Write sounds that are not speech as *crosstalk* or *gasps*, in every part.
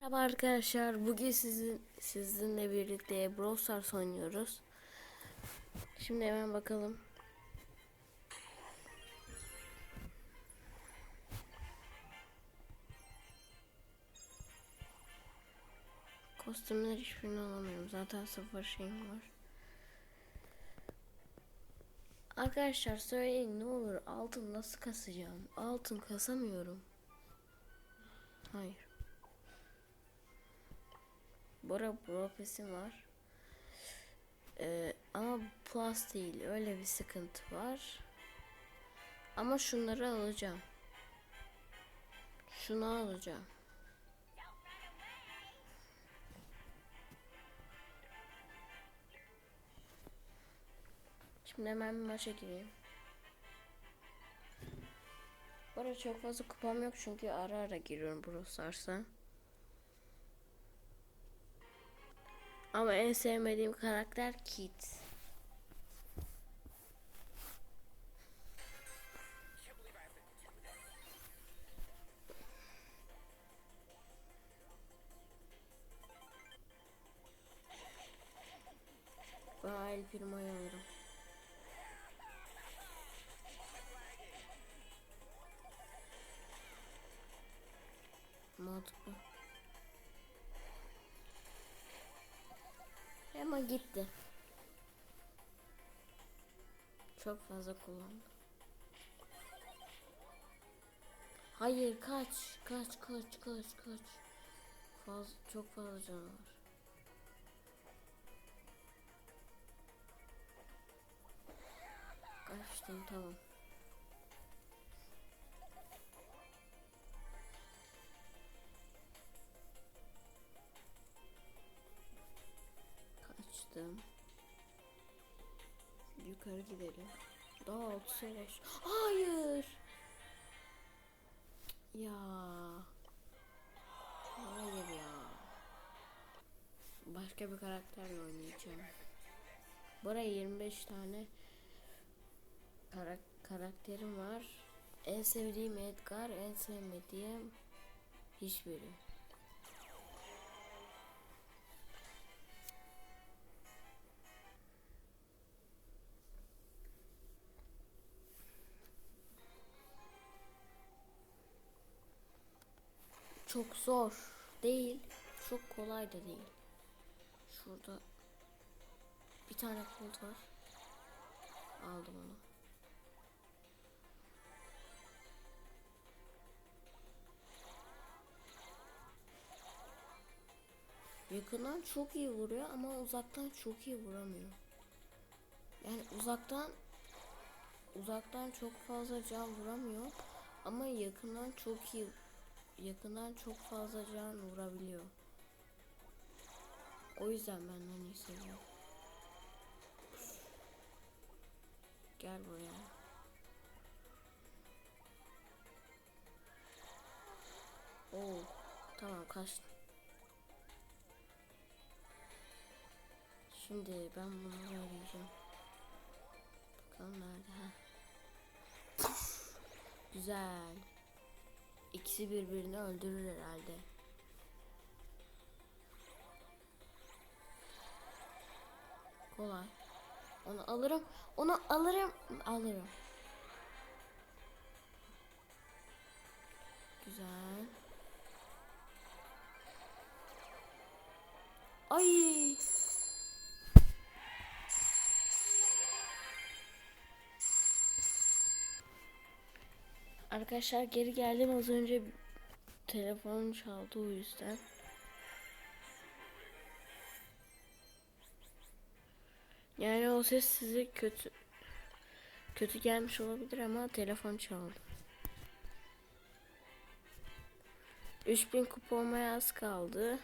Merhaba arkadaşlar. Bugün sizin sizinle birlikte Brawl Stars oynuyoruz. Şimdi hemen bakalım. Kostümler hiçbirini alamıyorum. Zaten sıfır şeyim var. Arkadaşlar söyleyin ne olur altın nasıl kasacağım? Altın kasamıyorum. Hayır. Bora Profes'im var. Ee, ama plus değil. Öyle bir sıkıntı var. Ama şunları alacağım. Şunu alacağım. Şimdi hemen bir maça gireyim. Bu arada çok fazla kupam yok çünkü ara ara giriyorum Brawl Stars'a. Ama en sevmediğim karakter Kit. El Primo'yu alırım. Mantıklı. Ama gitti. Çok fazla kullandım. Hayır kaç kaç kaç kaç kaç. Faz, çok fazla canı var. Kaçtım tamam. Kaçtım. Yukarı gidelim. Daha altı savaş. Hayır. Ya. Hayır ya. Başka bir karakterle oynayacağım. Buraya 25 tane karak karakterim var. En sevdiğim Edgar, en sevmediğim hiçbiri. Çok zor değil, çok kolay da değil. Şurada bir tane kolt var. Aldım onu. Yakından çok iyi vuruyor ama uzaktan çok iyi vuramıyor. Yani uzaktan uzaktan çok fazla can vuramıyor ama yakından çok iyi yakından çok fazla can vurabiliyor. O yüzden ben onu seviyorum. Gel buraya. Oo, tamam kaçtım. Şimdi ben bunu arayacağım. Bakalım nerede. Güzel. İkisi birbirini öldürür herhalde. Kolay. Onu alırım. Onu alırım. Alırım. Arkadaşlar geri geldim az önce telefonum çaldı o yüzden. Yani o ses size kötü kötü gelmiş olabilir ama telefon çaldı. 3000 kupa olmaya az kaldı.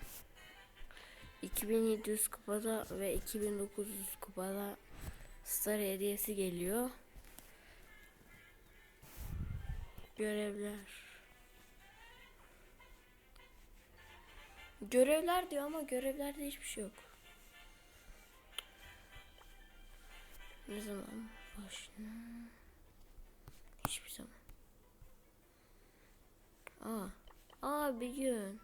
2700 kupada ve 2900 kupada star hediyesi geliyor. Görevler. Görevler diyor ama görevlerde hiçbir şey yok. Ne zaman başına? Hiçbir zaman. Aa. Aa bir gün.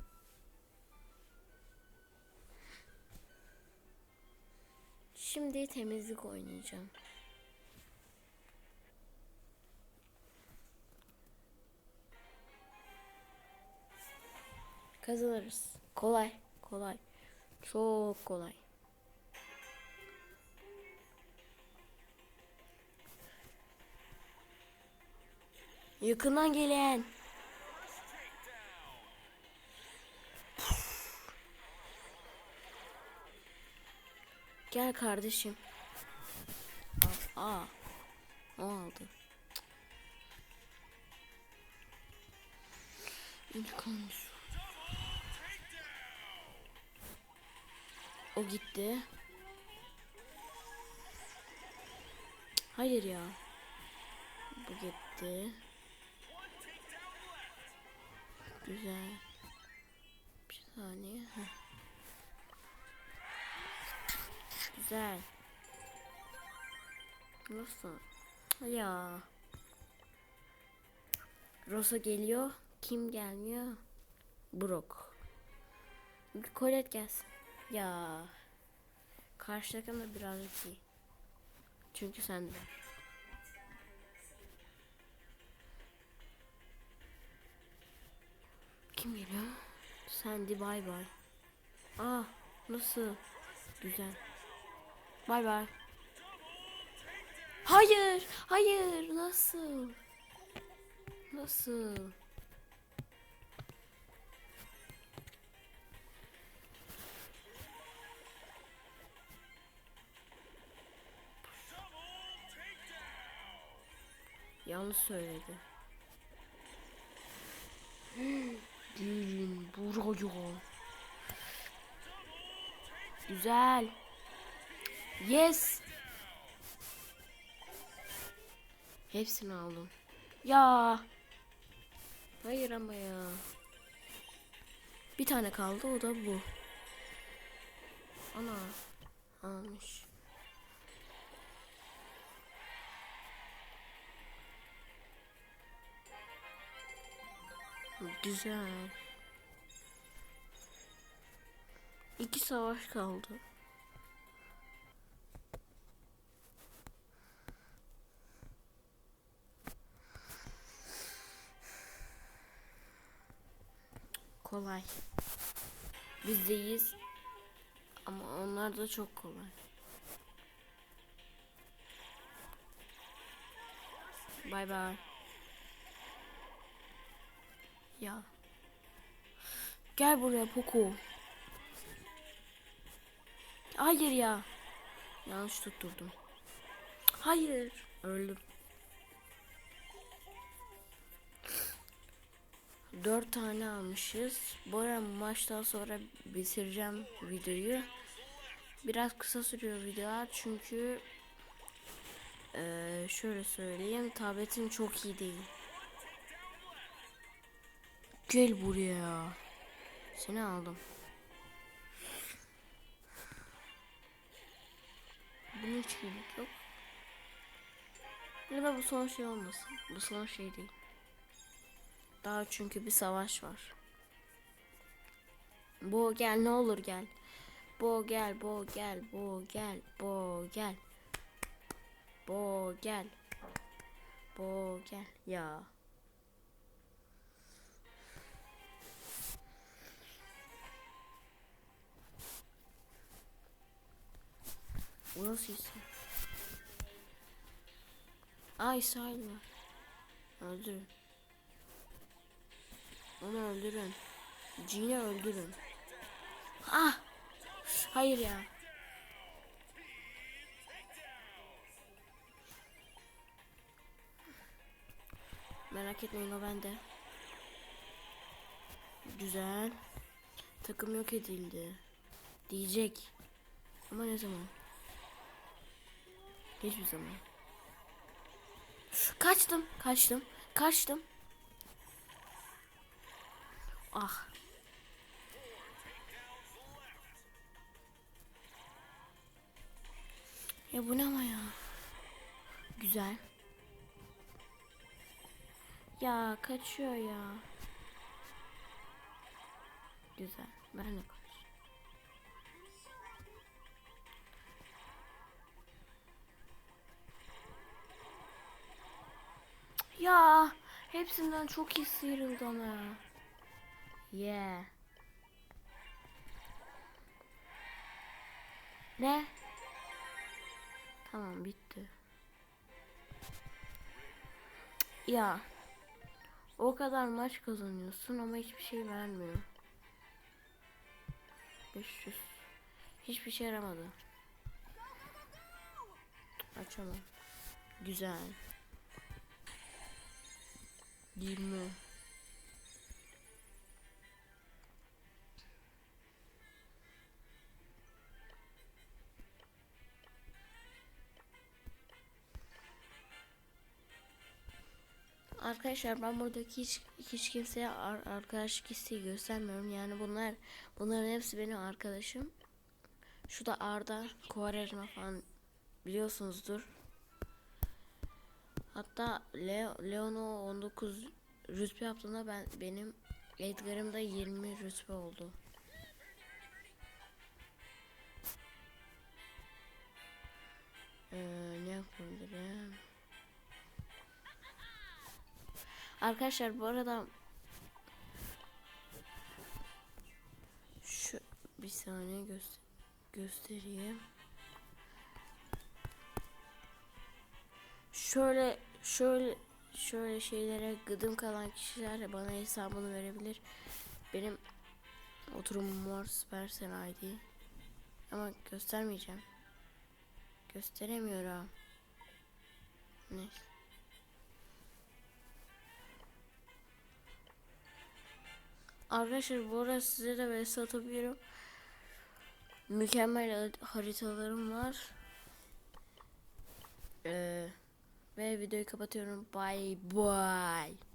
Şimdi temizlik oynayacağım. Kazanırız. Kolay, kolay. Çok kolay. Yakından gelen. Gel kardeşim. Al. Aa. O aldı. İntikam. O gitti. Hayır ya. Bu gitti. Güzel. Bir saniye. Heh. Güzel. Nasıl? Ya. Rosa geliyor. Kim gelmiyor? Brock. Colette gelsin. Ya. Karşı takım birazcık iyi. Çünkü sen de. Kim geliyor? Sandy bay bay. Aa nasıl? Güzel. Bay bay. Hayır, hayır. Nasıl? Nasıl? Yanlış söyledi. *gasps* Gelin buraya. Güzel. Yes. Hepsini aldım. Ya. Hayır ama ya. Bir tane kaldı o da bu. Ana. Almış. Güzel. İki savaş kaldı. Kolay. Bizdeyiz. Ama onlar da çok kolay. Bay bay. Ya. Gel buraya Poco. Hayır ya. Yanlış tutturdum. Hayır. Öldüm. Dört tane almışız. Bu ara maçtan sonra bitireceğim videoyu. Biraz kısa sürüyor videolar çünkü eee, şöyle söyleyeyim tabletim çok iyi değil. Gel buraya. Seni aldım. Bunun hiç gerek yok. Da bu son şey olmasın. Bu son şey değil. Daha çünkü bir savaş var. Bo gel ne olur gel. Bo gel, bo gel, bo gel, bo gel. Bo gel. Bo gel. Ya. Bu nasıl isim? Aa İsrail var. Öldürün. Onu öldürün. Jean'i öldürün. Ah! Hayır ya. Merak etmeyin o bende. Güzel. Takım yok edildi. Diyecek. Ama ne zaman? Hiçbir zaman. Kaçtım, kaçtım, kaçtım. Ah. Ya bu ne ama ya? Güzel. Ya kaçıyor ya. Güzel. Ben de Hepsinden çok iyi sıyrıldı ama. Yeah. Ne? Tamam bitti. Ya. O kadar maç kazanıyorsun ama hiçbir şey vermiyor. 500. Hiçbir şey yaramadı. Açamam. Güzel. 20. Arkadaşlar ben buradaki hiç, hiç kimseye ar- arkadaşlık isteği göstermiyorum. Yani bunlar bunların hepsi benim arkadaşım. Şu da Arda, Kovarejma falan biliyorsunuzdur. Hatta Leo, Leon'u 19 rütbe yaptığında ben benim Edgar'ım da 20 rütbe oldu. Ee, ne yapabilirim? Arkadaşlar bu arada şu bir saniye göster göstereyim. Şöyle şöyle şöyle şeylere gıdım kalan kişiler bana hesabını verebilir. Benim oturumum var Supercell ID. Ama göstermeyeceğim. Gösteremiyorum. Neyse. Arkadaşlar bu arada size de vs atabiliyorum. Mükemmel haritalarım var. Ee, ve videoyu kapatıyorum. Bye bye.